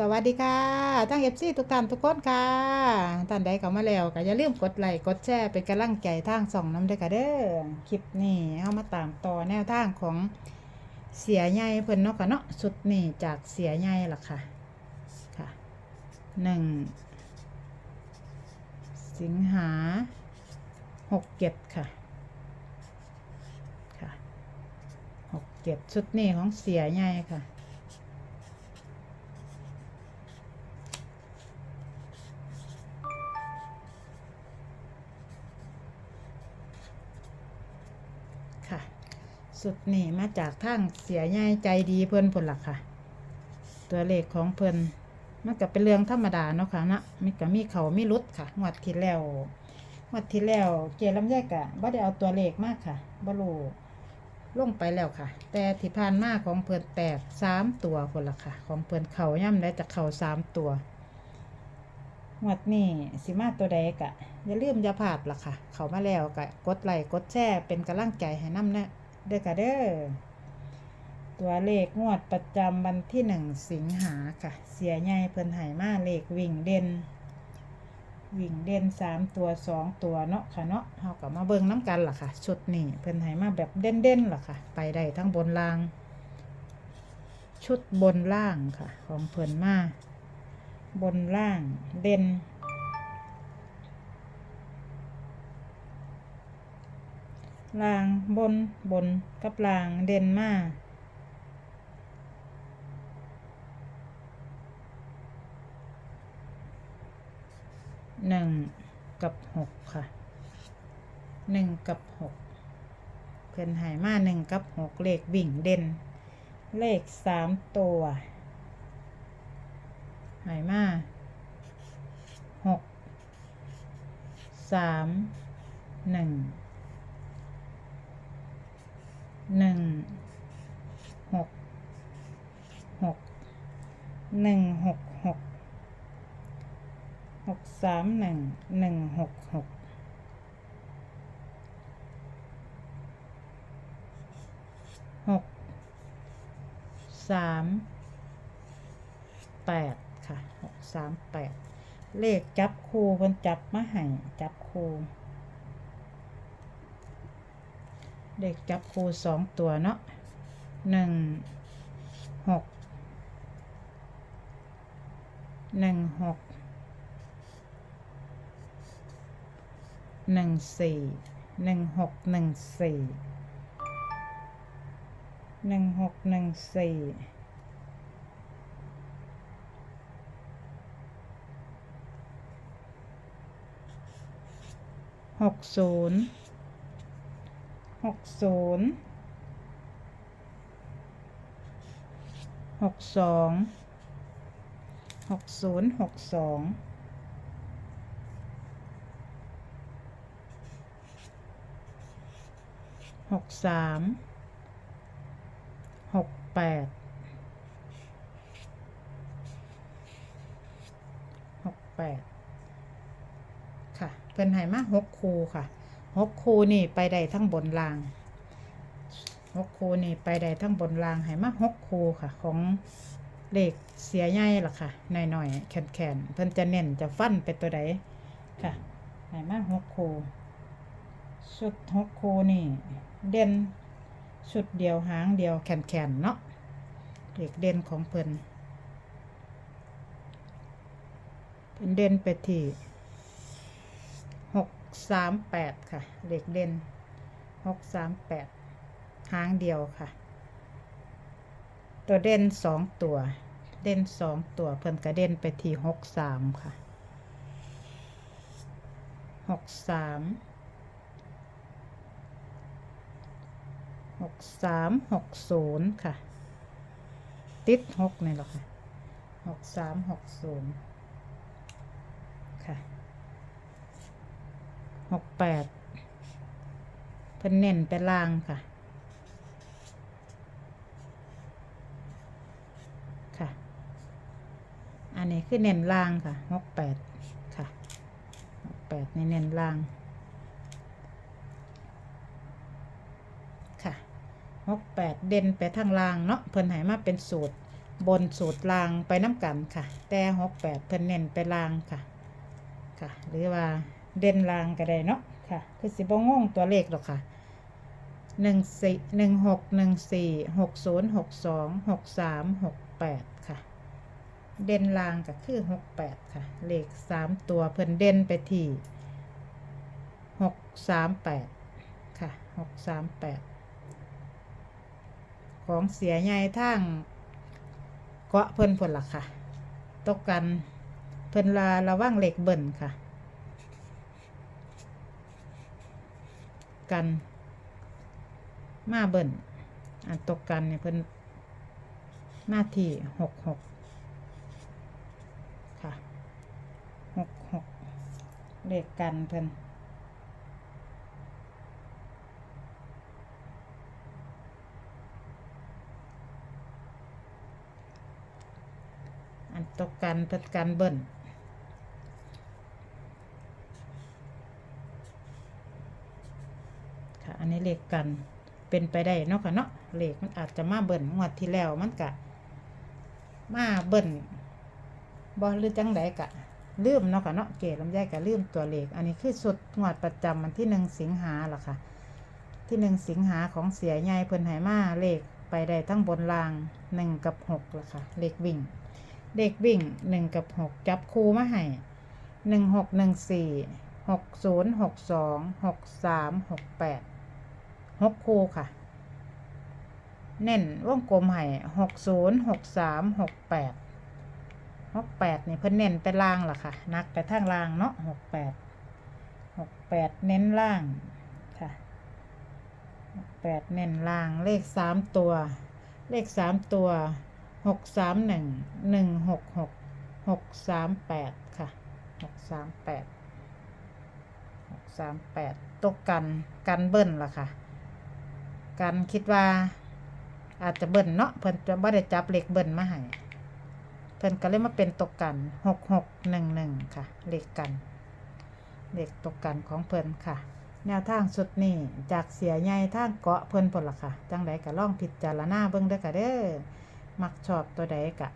สวัสดีค่ะทั้งเอฟซีทุกท่านทุกคนค่ะท่านใดเข้ามาแล้วก็อย่าลืมกดไลค์กดแชร์เป็นกำลังใจทางส่องน้ำด้วยค่ะเด้อคลิปนี้เอามาตามต่อแนวทางของเสียใหญ่เพิ่นเนาะค่ะเนาะสุดนี่จากเสียใหญ่ล่ะค่ะค่ะหนึ่งสิงหาหกเจ็ดค่ะค่ะหกเจ็ดชุดนี้ของเสียใหญ่ค่ะ สุดนี่มาจากทางเสียใหญ่ใจดีเพิ่อนผลล่ะค่ะ ตัวเลขของเพิ่อนมันก็เป็นเรื่องธรรมดาเนาะค่ะนะมีก็มีเขามีรุดค่ะงวดที่แล้วงวดที่แล้วเจลำไยกะบ่ได้เอาตัวเลขมากค่ะบ่รู้ลงไปแล้วค่ะ แต่ที่ผ่านมาของเพิ่อนแตกสามตัวคนละค่ะ ของเพิ่อนเขาย่ำได้จากเขาสามตัวงวดนี้สิมาตัวใดกะอย่าลืมอย่าพลาดล่ะค่ะ เขามาแล้วก็กดไลค์กดแชร์เป็นกำลังใจให้น้ำนะ เด้อค่ะเด้อตัวเลขงวดประจำวันที่หนึ่งสิงหาค่ะ เสียใหญ่เพิ่นหายมาเลขวิ่งเด่น วิ่งเด่นสามตัวสองตัวเนาะค่ะเนาะเฮาก็มาเบิ่งน้ำกันล่ะค่ะ ชุดนี้เพิ่นหายมาแบบเด่นๆล่ะค่ะ ไปได้ทั้งบนล่าง ชุดบนล่างค่ะ ของเพิ่นมาบนล่างเด่น ลางบนบนกับลางเด่นมากหนึ่งกับหกค่ะหนึ่งกับหกเพื่อนหายมาหนึ่งกับหกเลขวิ่งเด่น เลขสามตัวหายมาหกสามหนึ่ง หนึ่งหกหก หนึ่งหกหกหกสามหนึ่งหนึ่งหกหกหกสามแปดค่ะหกสามแปดเลขจับคูเพิ่นจับมาให้จับคูเด็กจับครูสองตัวเนาะหนึ่งหก หนึ่งหกหนึ่งสี่หนึ่งหกหนึ่งสี่หนึ่งหกหนึ่งสี่หกศูนย์หกศูนย์หกสอง หกศูนย์หกสองหกสามหกแปดหกแปดค่ะ เพิ่นให้มาหกคูค่ะหกคูนี่ไปได้ทั้งบนรางหกคูนี่ไปได้ทั้งบนรางให้มาหกคูค่ะ ของ เลขเสียใหญ่ล่ะค่ะหน่อยๆแข็งๆเพิ่นจะเน้นจะฟันไปตัวใดค่ะให้มาหกคูชุดหกคูนี่ เด่นชุดเดียวหางเดียวแข็งๆเนาะเลขเด่นของเพิ่นเพิ่นเด่นไปที่หกสามแปดค่ะเลขเด่นหกสามแปดหางเดียวค่ะ ตัวเด่นสองตัว เด่นสองตัวเพิ่นกระเด่นไปที่หกสามค่ะหกสามหกสามหกศูนย์ค่ะ ติดหกนี่หรอค่ะหกสามหกศูนย์ค่ะหกแปดเพิ่นเน้นไปล่างค่ะ อั นนี้คือเน้นล่างค่ะหกแปดค่ะหกแปดนี่เน้นล่างค่ะหกแปดเด่นไปทางล่างเนาะเพิ่นให้มาเป็นสูตร บนสูตรล่างไปน้ำกันค่ะ แต่หกแปดเพิ่นเน้นไปล่างค่ะค่ะ หรือว่าเด่นล่างก็ได้เนาะค่ะ คือสิบ่งงตัวเลขหรอกค่ะหนึ่งสี่หนึ่งหกหนึ่งสี่หกศูนย์หกสองหกสามหกแปดค่ะ เด่นลางก็คือหกแปดค่ะ เลขสามตัวเพิ่นเด่นไปที่หกสามแปดค่ะหกสามแปดของเสียใหญ่ทางเกาะเพิ่นผลล่ะค่ะ ตกกันเพิ่นลาระว่างเหล็กเบิ่นค่ะ กัน มาเบิ่นอันตกกันเนี่ยเพิ่นมาที่หกหกค่ะหกหก เลขกันเพิ่นอันตกกันเพิ่นกันเบิ่นค่ะอันนี้เลขกันเป็นไปได้เนาะค่ะเนาะเลขมันอาจจะมาเบิ่นงวดที่แล้วมันกะ มาเบิ่นบอลหรือจังไดกะ ลืมเนาะค่ะเนาะเกลำไยกะลืมตัวเลข อันนี้คือสุดงวดประจำวันที่หนึ่งสิงหาล่ะค่ะ ที่หนึ่งสิงหาของเสียใหญ่เพิ่นไหมาเลขไปได้ทั้งบนรางหนึ่งกับหกล่ะค่ะ เลขวิ่ง เลขวิ่งหนึ่งกับหกจับคู่มาให้หนึ่งหกหนึ่งสี่หกศูนย์หกสองหกสามหกแปดหกคู่ค่ะ เน้นวงกลมให้หกศูนย์หกสามหกแปด หกแปดนี่เพิ่นเน้นไปล่างล่ะค่ะ นักไปทางล่างเนาะหกแปดหกแปดเน้นล่างค่ะหกแปดเน้นล่างเลขสามตัว เลขสามตัวหกสามหนึ่งหนึ่งหกหกหกสามแปดค่ะหกสามแปดหกสามแปดตกกันกันเบิ้ลล่ะค่ะ กันคิดว่าอาจจะเบิ่นเนาะเพิ่นจะบ่ได้จับเลขเบิ่นมาให้ เพิ่นก็เลยมาเป็นตกกันหกหกหนึ่งหนึ่งค่ะ เลขกัน เลขตกกันของเพิ่นค่ะ แนวทางสุดนี้จากเสียใหญ่ทางเกาะเพิ่นพุ่นล่ะค่ะ จังไดก็ลองพิดจารณาเบิ่งเด้อค่ะเด้อ มักชอบตัวใดก็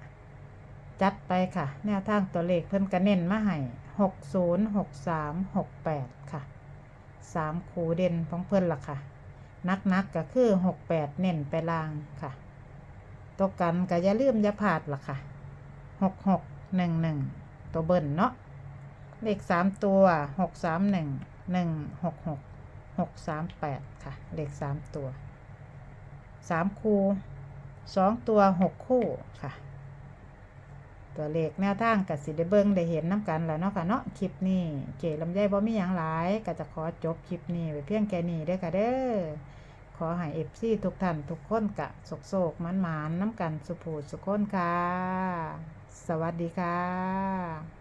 จัดไปค่ะ แนวทางตัวเลขเพิ่นก็เน้นมาให้หกศูนย์หกสามหกแปดค่ะสามคูเด่นของเพิ่นละค่ะนักนักก็คือหกแปดเน้นไปลางค่ะตัวกันก็อย่าลืมอย่าพลาดล่ะค่ะ หกหกหนึ่งหนึ่งตัวเบิ้ลเนาะเลขสามตัวหกสามหนึ่งหนึ่งหกหกหกสามแปดค่ะ เลขสามตัวสามคู่สองตัวหกคู่ค่ะ ตัวเลขแนวทางกับสิได้เบิ้งได้เห็นน้ำกันแล้วเนาะค่ะเนาะคลิปนี้เก๋ลำไยบ่มีหยังหลายก็จะขอจบคลิปนี้ไว้เพียงแค่นี้เด้อค่ะเด้อขอให้เอฟซีทุกท่านทุกคนกะโศกโศกมันหมานน้ำกันสุภูสุขคนค่ะ สวัสดีค่ะ